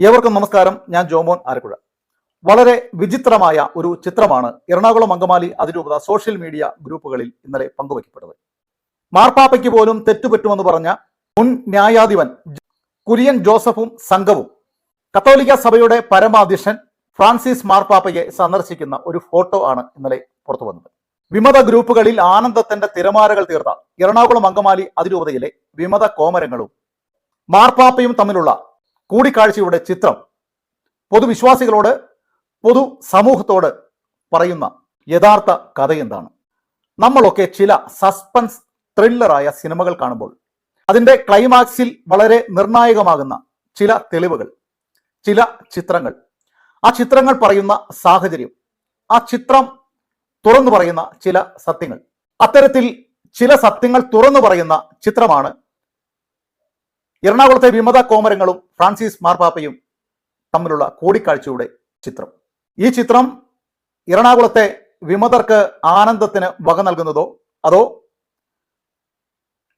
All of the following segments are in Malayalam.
ഏവർക്കും നമസ്കാരം. ഞാൻ ജോമോൻ ആരക്കുഴ വളരെ വിചിത്രമായ ഒരു ചിത്രമാണ് എറണാകുളം അങ്കമാലി അതിരൂപത സോഷ്യൽ മീഡിയ ഗ്രൂപ്പുകളിൽ ഇന്നലെ പങ്കുവയ്ക്കപ്പെട്ടത്. മാർപ്പാപ്പയ്ക്ക് പോലും തെറ്റുപറ്റുമെന്ന് പറഞ്ഞ മുൻ ന്യായാധിപൻ കുര്യൻ ജോസഫും സംഘവും കത്തോലിക്ക സഭയുടെ പരമാധ്യക്ഷൻ ഫ്രാൻസിസ് മാർപ്പാപ്പയെ സന്ദർശിക്കുന്ന ഒരു ഫോട്ടോ ആണ് ഇന്നലെ പുറത്തു വന്നത്. വിമത ഗ്രൂപ്പുകളിൽ ആനന്ദത്തിന്റെ തിരമാലകൾ തീർത്ത എറണാകുളം അങ്കമാലി അതിരൂപതയിലെ വിമത കോമരങ്ങളും മാർപ്പാപ്പയും തമ്മിലുള്ള കൂടിക്കാഴ്ചയുടെ ചിത്രം പൊതുവിശ്വാസികളോട് പൊതു സമൂഹത്തോട് പറയുന്ന യഥാർത്ഥ കഥ എന്താണ് നമ്മളൊക്കെ ചില സസ്പെൻസ് ത്രില്ലറായ സിനിമകൾ കാണുമ്പോൾ അതിന്റെ ക്ലൈമാക്സിൽ വളരെ നിർണായകമാകുന്ന ചില തെളിവുകൾ ചില ചിത്രങ്ങൾ. ആ ചിത്രങ്ങൾ പറയുന്ന സാഹചര്യം ആ ചിത്രം തുറന്നു പറയുന്ന ചില സത്യങ്ങൾ. അത്തരത്തിൽ ചില സത്യങ്ങൾ തുറന്നു പറയുന്ന ചിത്രമാണ് എറണാകുളത്തെ വിമത കോമരങ്ങളും ഫ്രാൻസിസ് മാർപ്പാപ്പയും തമ്മിലുള്ള കൂടിക്കാഴ്ചയുടെ ചിത്രം. ഈ ചിത്രം എറണാകുളത്തെ വിമതർക്ക് ആനന്ദത്തിന് വക നൽകുന്നതോ അതോ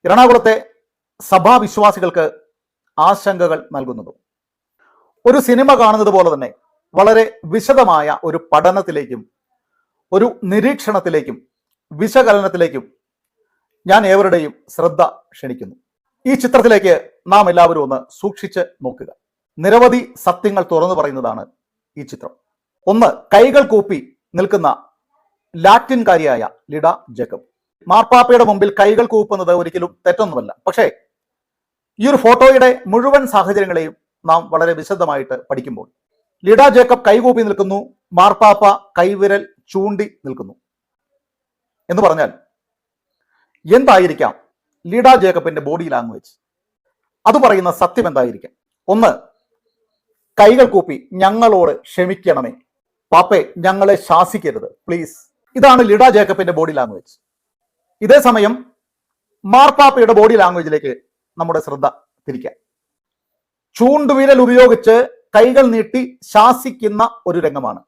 എറണാകുളത്തെ സഭാവിശ്വാസികൾക്ക് ആശങ്കകൾ നൽകുന്നതോ? ഒരു സിനിമ കാണുന്നത് പോലെ തന്നെ വളരെ വിശദമായ ഒരു പഠനത്തിലേക്കും ഒരു നിരീക്ഷണത്തിലേക്കും വിശകലനത്തിലേക്കും ഞാൻ ഏവരുടെയും ശ്രദ്ധ ക്ഷണിക്കുന്നു. ഈ ചിത്രത്തിലേക്ക് നാം എല്ലാവരും ഒന്ന് സൂക്ഷിച്ച് നോക്കുക. നിരവധി സത്യങ്ങൾ തുറന്നു പറയുന്നതാണ് ഈ ചിത്രം. ഒന്ന് കൈകൾ കൂപ്പി നിൽക്കുന്ന ലാറ്റിൻകാരിയായ ലിഡ ജേക്കബ്. മാർപ്പാപ്പയുടെ മുമ്പിൽ കൈകൾ കൂപ്പുന്നത് ഒരിക്കലും തെറ്റൊന്നുമല്ല. പക്ഷേ ഈ ഒരു ഫോട്ടോയുടെ മുഴുവൻ സാഹചര്യങ്ങളെയും നാം വളരെ വിശദമായിട്ട് പഠിക്കുമ്പോൾ ലിഡ ജേക്കബ് കൈകൂപ്പി നിൽക്കുന്നു മാർപ്പാപ്പ കൈവിരൽ ചൂണ്ടി നിൽക്കുന്നു. എന്ന് പറഞ്ഞാൽ എന്തായിരിക്കാം ലിഡ ജേക്കബിന്റെ ബോഡി ലാംഗ്വേജ്? അത് പറയുന്ന സത്യം എന്തായിരിക്കാം? ഒന്ന് കൈകൾ കൂപ്പി ഞങ്ങളോട് ക്ഷമിക്കണമേ. പാപ്പേ ഞങ്ങളെ ശാസിക്കരുത്. പ്ലീസ് ഇതാണ് ലിഡ ജേക്കബിന്റെ ബോഡി ലാംഗ്വേജ് ഇതേ സമയം മാർപ്പാപ്പയുടെ ബോഡി ലാംഗ്വേജിലേക്ക് നമ്മുടെ ശ്രദ്ധ തിരിക്കാം. ചൂണ്ടുവിരൽ ഉപയോഗിച്ച് കൈകൾ നീട്ടി ശാസിക്കുന്ന ഒരു രംഗമാണ്.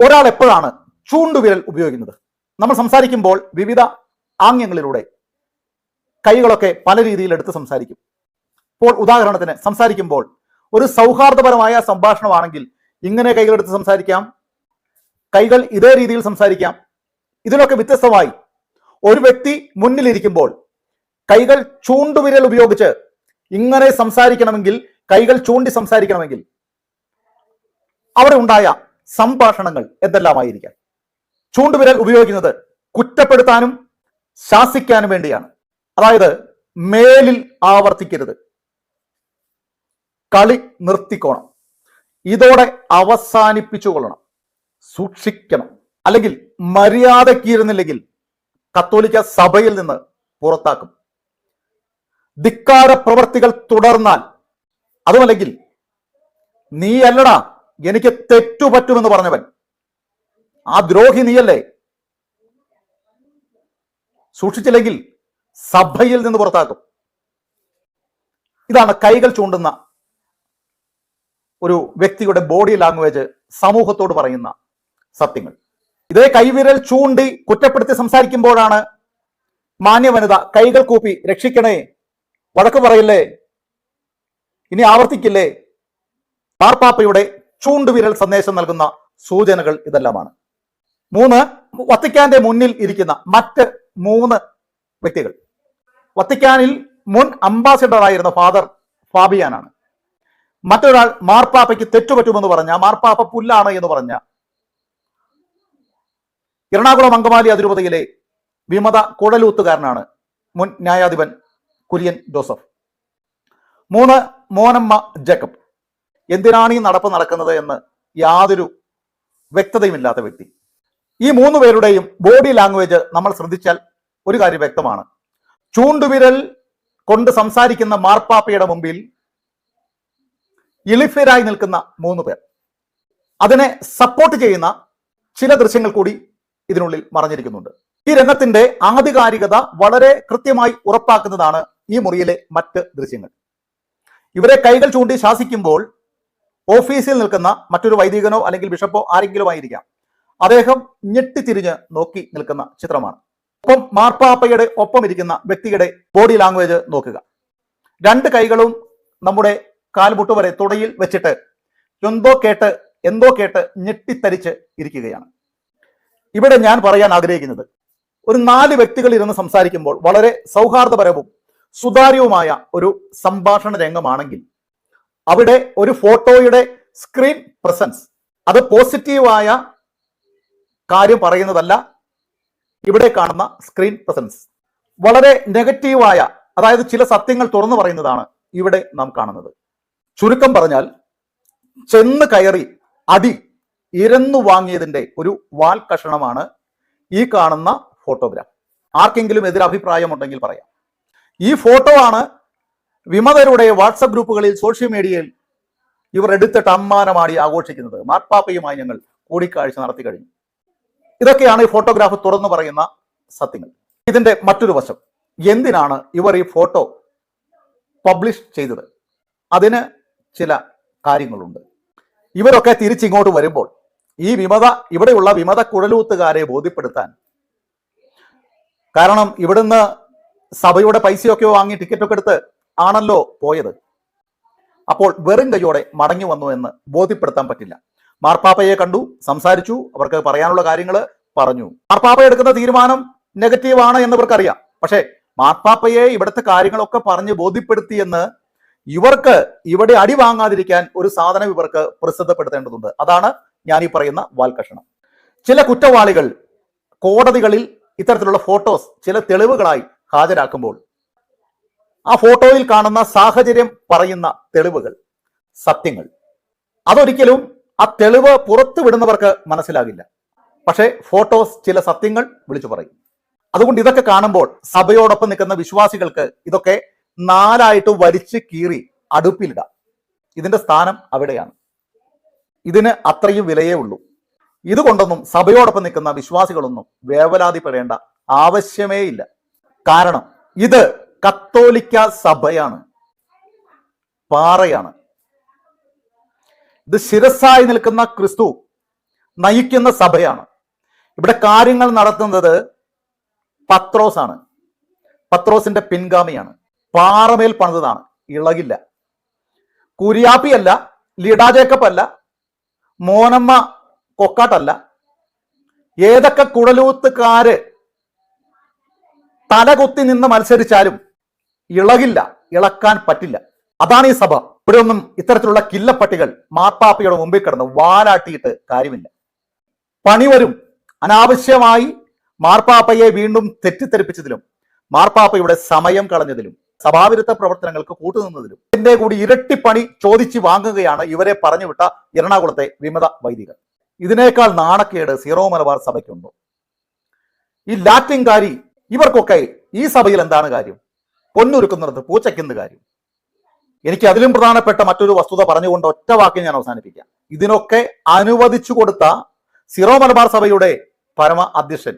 ഒരാൾ എപ്പോഴാണ് ചൂണ്ടുവിരൽ ഉപയോഗിക്കുന്നത്? നമ്മൾ സംസാരിക്കുമ്പോൾ വിവിധ ആംഗ്യങ്ങളിലൂടെ കൈകളൊക്കെ പല രീതിയിൽ എടുത്ത് സംസാരിക്കും. ഇപ്പോൾ ഉദാഹരണത്തിന് സംസാരിക്കുമ്പോൾ ഒരു സൗഹാർദ്ദപരമായ സംഭാഷണമാണെങ്കിൽ ഇങ്ങനെ കൈകളെടുത്ത് സംസാരിക്കാം. കൈകൾ ഇതേ രീതിയിൽ സംസാരിക്കാം. ഇതിലൊക്കെ വ്യത്യസ്തമായി ഒരു വ്യക്തി മുന്നിലിരിക്കുമ്പോൾ കൈകൾ ചൂണ്ടുവിരൽ ഉപയോഗിച്ച് ഇങ്ങനെ സംസാരിക്കണമെങ്കിൽ കൈകൾ ചൂണ്ടി സംസാരിക്കണമെങ്കിൽ അവിടെ ഉണ്ടായ സംഭാഷണങ്ങൾ എന്തെല്ലാമായിരിക്കാം? ചൂണ്ടുവിരൽ ഉപയോഗിക്കുന്നത് കുറ്റപ്പെടുത്താനും ശാസിക്കാനും വേണ്ടിയാണ്. അതായത് മേലിൽ ആവർത്തിക്കരുത്. കളി നിർത്തിക്കോണം. ഇതോടെ അവസാനിപ്പിച്ചുകൊള്ളണം സൂക്ഷിക്കണം. അല്ലെങ്കിൽ മര്യാദക്കിരുന്നില്ലെങ്കിൽ കത്തോലിക്ക സഭയിൽ നിന്ന് പുറത്താക്കും. ധിക്കാര പ്രവർത്തികൾ തുടർന്നാൽ അതുമല്ലെങ്കിൽ നീ അല്ലടാ എനിക്ക് തെറ്റുപറ്റുമെന്ന് പറഞ്ഞവൻ. ആ ദ്രോഹി നീയല്ലേ? സൂക്ഷിച്ചില്ലെങ്കിൽ സഭയിൽ നിന്ന് പുറത്താക്കും. ഇതാണ് കൈകൾ ചൂണ്ടുന്ന ഒരു വ്യക്തിയുടെ ബോഡി ലാംഗ്വേജ് സമൂഹത്തോട് പറയുന്ന സത്യങ്ങൾ. ഇതേ കൈവിരൽ ചൂണ്ടി കുറ്റപ്പെടുത്തി സംസാരിക്കുമ്പോഴാണ് മാന്യവനിത കൈകൾ കൂപ്പി രക്ഷിക്കണേ വഴക്ക് പറയില്ലേ? ഇനി ആവർത്തിക്കില്ലേ? പാർപ്പാപ്പയുടെ ചൂണ്ടുവിരൽ സന്ദേശം നൽകുന്ന സൂചനകൾ ഇതെല്ലാമാണ്. മൂന്ന് വത്തിക്കാന്റെ മുന്നിൽ ഇരിക്കുന്ന മറ്റ് മൂന്ന് വ്യക്തികൾ. വത്തിക്കാനിൽ മുൻ അംബാസിഡർ ആയിരുന്ന ഫാദർ ഫാബിയാനാണ്. മറ്റൊരാൾ മാർപ്പാപ്പയ്ക്ക് തെറ്റുപറ്റുമെന്ന് പറഞ്ഞ മാർപ്പാപ്പ പുല്ലാണ് എന്ന് പറഞ്ഞ. എറണാകുളം അങ്കമാലി അതിരൂപതയിലെ വിമത കുഴലൂത്തുകാരനാണ് മുൻ ന്യായാധിപൻ കുര്യൻ ജോസഫ്. മൂന്ന് മോനമ്മ ജേക്കബ്. എന്തിനാണ് ഈ നടപ്പ് നടക്കുന്നത് എന്ന് യാതൊരു വ്യക്തതയുമില്ലാത്ത വ്യക്തി. ഈ മൂന്ന് പേരുടെയും ബോഡി ലാംഗ്വേജ് നമ്മൾ ശ്രദ്ധിച്ചാൽ ഒരു കാര്യം വ്യക്തമാണ്. ചൂണ്ടുവിരൽ കൊണ്ട് സംസാരിക്കുന്ന മാർപ്പാപ്പയുടെ മുമ്പിൽ ഇളിഫരായി നിൽക്കുന്ന മൂന്ന് പേർ. അതിനെ സപ്പോർട്ട് ചെയ്യുന്ന ചില ദൃശ്യങ്ങൾ കൂടി ഇതിനുള്ളിൽ മറഞ്ഞിരിക്കുന്നുണ്ട്. ഈ രംഗത്തിന്റെ ആധികാരികത വളരെ കൃത്യമായി ഉറപ്പാക്കുന്നതാണ് ഈ മുറിയിലെ മറ്റ് ദൃശ്യങ്ങൾ. ഇവരെ കൈകൾ ചൂണ്ടി ശാസിക്കുമ്പോൾ ഓഫീസിൽ നിൽക്കുന്ന മറ്റൊരു വൈദികനോ അല്ലെങ്കിൽ ബിഷപ്പോ ആരെങ്കിലും ആയിരിക്കാം. അദ്ദേഹം ഞെട്ടിത്തിരിഞ്ഞ് നോക്കി നിൽക്കുന്ന ചിത്രമാണ്. ഒപ്പം മാർപ്പാപ്പയുടെ ഒപ്പം ഇരിക്കുന്ന വ്യക്തിയുടെ ബോഡി ലാംഗ്വേജ് നോക്കുക. രണ്ട് കൈകളും നമ്മുടെ കാൽമുട്ട് വരെ തുടയിൽ വെച്ചിട്ട് എന്തോ കേട്ട് എന്തോ കേട്ട് ഞെട്ടിത്തരിച്ച് ഇരിക്കുകയാണ്. ഇവിടെ ഞാൻ പറയാൻ ആഗ്രഹിക്കുന്നത് ഒരു നാല് വ്യക്തികൾ ഇരുന്ന് സംസാരിക്കുമ്പോൾ വളരെ സൗഹാർദ്ദപരവും സുതാര്യവുമായ ഒരു സംഭാഷണ രംഗമാണെങ്കിൽ അവിടെ ഒരു ഫോട്ടോയുടെ സ്ക്രീൻ പ്രസൻസ് അത് പോസിറ്റീവായ കാര്യം പറയുന്നതല്ല ഇവിടെ കാണുന്ന സ്ക്രീൻ പ്രസൻസ്. വളരെ നെഗറ്റീവായ അതായത് ചില സത്യങ്ങൾ തുറന്നു പറയുന്നതാണ് ഇവിടെ നാം കാണുന്നത്. ചുരുക്കം പറഞ്ഞാൽ ചെന്ന് കയറി അടി ഇരന്നു വാങ്ങിയതിന്റെ ഒരു വാൽ കഷണമാണ് ഈ കാണുന്ന ഫോട്ടോഗ്രാഫ് ആർക്കെങ്കിലും എതിരഭിപ്രായമുണ്ടെങ്കിൽ പറയാം. ഈ ഫോട്ടോ ആണ് വിമതരുടെ വാട്സപ്പ് ഗ്രൂപ്പുകളിൽ സോഷ്യൽ മീഡിയയിൽ ഇവർ എടുത്തിട്ട് അമ്മാനമാടി ആഘോഷിക്കുന്നത്. മാർപ്പാപ്പയുമായി ഞങ്ങൾ കൂടിക്കാഴ്ച നടത്തി കഴിഞ്ഞു. ഇതൊക്കെയാണ് ഈ ഫോട്ടോഗ്രാഫ് തുറന്നു പറയുന്ന സത്യങ്ങൾ. ഇതിന്റെ മറ്റൊരു വശം എന്തിനാണ് ഇവർ ഈ ഫോട്ടോ പബ്ലിഷ് ചെയ്തത്? അതിന് ചില കാര്യങ്ങളുണ്ട്. ഇവരൊക്കെ തിരിച്ചിങ്ങോട്ട് വരുമ്പോൾ ഈ വിമത ഇവിടെയുള്ള വിമത കുഴലൂത്തുകാരെ ബോധ്യപ്പെടുത്താൻ. കാരണം ഇവിടുന്ന് സഭയുടെ പൈസയൊക്കെ വാങ്ങി ടിക്കറ്റൊക്കെ എടുത്ത് ആണല്ലോ പോയത്. അപ്പോൾ വെറും കൈയോടെ മടങ്ങി വന്നു എന്ന് ബോധ്യപ്പെടുത്താൻ പറ്റില്ല. മാർപ്പാപ്പയെ കണ്ടു സംസാരിച്ചു അവർക്ക് പറയാനുള്ള കാര്യങ്ങൾ പറഞ്ഞു. മാർപ്പാപ്പ എടുക്കുന്ന തീരുമാനം നെഗറ്റീവ് ആണ് പക്ഷേ മാർപ്പാപ്പയെ ഇവിടുത്തെ കാര്യങ്ങളൊക്കെ പറഞ്ഞ് ബോധ്യപ്പെടുത്തിയെന്ന് ഇവർക്ക് ഇവിടെ അടി വാങ്ങാതിരിക്കാൻ ഒരു സാധനം ഇവർക്ക് പ്രസിദ്ധപ്പെടുത്തേണ്ടതുണ്ട്. അതാണ് ഞാൻ ഈ പറയുന്ന വാൽക്കഷണം. ചില കുറ്റവാളികൾ കോടതികളിൽ ഇത്തരത്തിലുള്ള ഫോട്ടോസ് ചില തെളിവുകളായി ഹാജരാക്കുമ്പോൾ ആ ഫോട്ടോയിൽ കാണുന്ന സാഹചര്യം പറയുന്ന തെളിവുകൾ സത്യങ്ങൾ. അതൊരിക്കലും ആ തെളിവ് പുറത്തു വിടുന്നവർക്ക് മനസ്സിലാകില്ല. പക്ഷേ ഫോട്ടോസ് ചില സത്യങ്ങൾ വിളിച്ചു പറയും. അതുകൊണ്ട് ഇതൊക്കെ കാണുമ്പോൾ സഭയോടൊപ്പം നിൽക്കുന്ന വിശ്വാസികൾക്ക് ഇതൊക്കെ നാലായിട്ട് വലിച്ചു കീറി അടുപ്പിലിടാം. ഇതിന്റെ സ്ഥാനം അവിടെയാണ്. ഇതിന് അത്രയും വിലയേ ഉള്ളൂ. ഇതുകൊണ്ടൊന്നും സഭയോടൊപ്പം നിൽക്കുന്ന വിശ്വാസികളൊന്നും വേവലാതിപ്പെടേണ്ട ആവശ്യമേ ഇല്ല. കാരണം ഇത് കത്തോലിക്ക സഭയാണ്. പാറയാണ്. ഇത് ശിരസായി നിൽക്കുന്ന ക്രിസ്തു നയിക്കുന്ന സഭയാണ്. ഇവിടെ കാര്യങ്ങൾ നടത്തുന്നത് പത്രോസാണ്. പത്രോസിന്റെ പിൻഗാമിയാണ്. പാറമേൽ പണിതാണ് ഇളകില്ല. കുരിയാപ്പിയല്ല ലീഡാ ജേക്കബ് അല്ല മോനമ്മ കൊക്കാട്ടല്ല. ഏതൊക്കെ കുടലൂത്തുകാര് തലകുത്തി നിന്ന് മത്സരിച്ചാലും ഇളകില്ല ഇളക്കാൻ പറ്റില്ല. അതാണ് ഈ സഭ. ഇവിടെ ഒന്നും ഇത്തരത്തിലുള്ള കില്ലപ്പട്ടികൾ മാർപ്പാപ്പയുടെ മുമ്പിൽ കിടന്ന് വാലാട്ടിയിട്ട് കാര്യമില്ല. പണി വരും. അനാവശ്യമായി മാർപ്പാപ്പയെ വീണ്ടും തെറ്റിദ്ധരിപ്പിച്ചതിലും മാർപ്പാപ്പയുടെ സമയം കളഞ്ഞതിലും സഭാവിരുദ്ധ പ്രവർത്തനങ്ങൾക്ക് കൂട്ടുനിന്നതിലും ഇതിന്റെ കൂടി ഇരട്ടിപ്പണി പണി ചോദിച്ചു വാങ്ങുകയാണ് ഇവരെ പറഞ്ഞുവിട്ട എറണാകുളത്തെ വിമത വൈദികർ ഇതിനേക്കാൾ നാണക്കേട് സീറോ മലബാർ സഭയ്ക്കുണ്ടോ. ഈ ലാറ്റിൻകാരി ഇവർക്കൊക്കെ ഈ സഭയിൽ എന്താണ് കാര്യം? പൊന്നുരുക്കുന്നിടത്ത് പൂച്ചയ്ക്കുന്ന കാര്യം? എനിക്ക് അതിലും പ്രധാനപ്പെട്ട മറ്റൊരു വസ്തുത പറഞ്ഞുകൊണ്ട് ഒറ്റ വാക്കിൽ ഞാൻ അവസാനിപ്പിക്കാം. ഇതിനൊക്കെ അനുവദിച്ചു കൊടുത്ത സിറോ മലബാർ സഭയുടെ പരമ അധ്യക്ഷൻ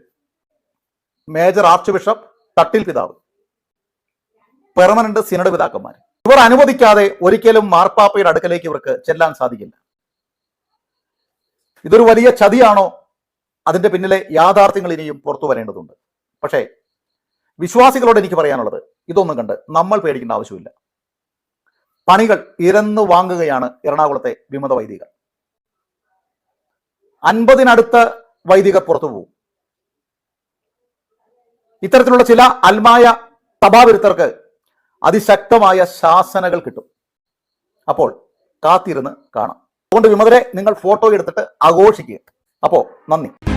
മേജർ ആർച്ച് ബിഷപ്പ് തട്ടിൽ പിതാവ്. പെർമനന്റ് സിനഡ് പിതാക്കന്മാർ ഇവർ അനുവദിക്കാതെ ഒരിക്കലും മാർപ്പാപ്പയുടെ അടുക്കലേക്ക് ഇവർക്ക് ചെല്ലാൻ സാധിക്കില്ല. ഇതൊരു വലിയ ചതിയാണോ? അതിന്റെ പിന്നിലെ യാഥാർത്ഥ്യങ്ങൾ ഇനിയും പുറത്തു വരേണ്ടതുണ്ട്. പക്ഷേ വിശ്വാസികളോട് എനിക്ക് പറയാനുള്ളത് ഇതൊന്നും കണ്ട് നമ്മൾ പേടിക്കേണ്ട ആവശ്യമില്ല. പണികൾ ഇരന്നു വാങ്ങുകയാണ് എറണാകുളത്തെ വിമത വൈദികർ. അൻപതിനടുത്ത് വൈദികർ പുറത്തു പോകും ഇത്തരത്തിലുള്ള ചില അൽമായ സഭാവിരുദ്ധർക്ക് അതിശക്തമായ ശാസനകൾ കിട്ടും. അപ്പോൾ കാത്തിരുന്ന് കാണാം. അതുകൊണ്ട് വിമതരെ നിങ്ങൾ ഫോട്ടോ എടുത്തിട്ട് ആഘോഷിക്കുക. അപ്പോ നന്ദി.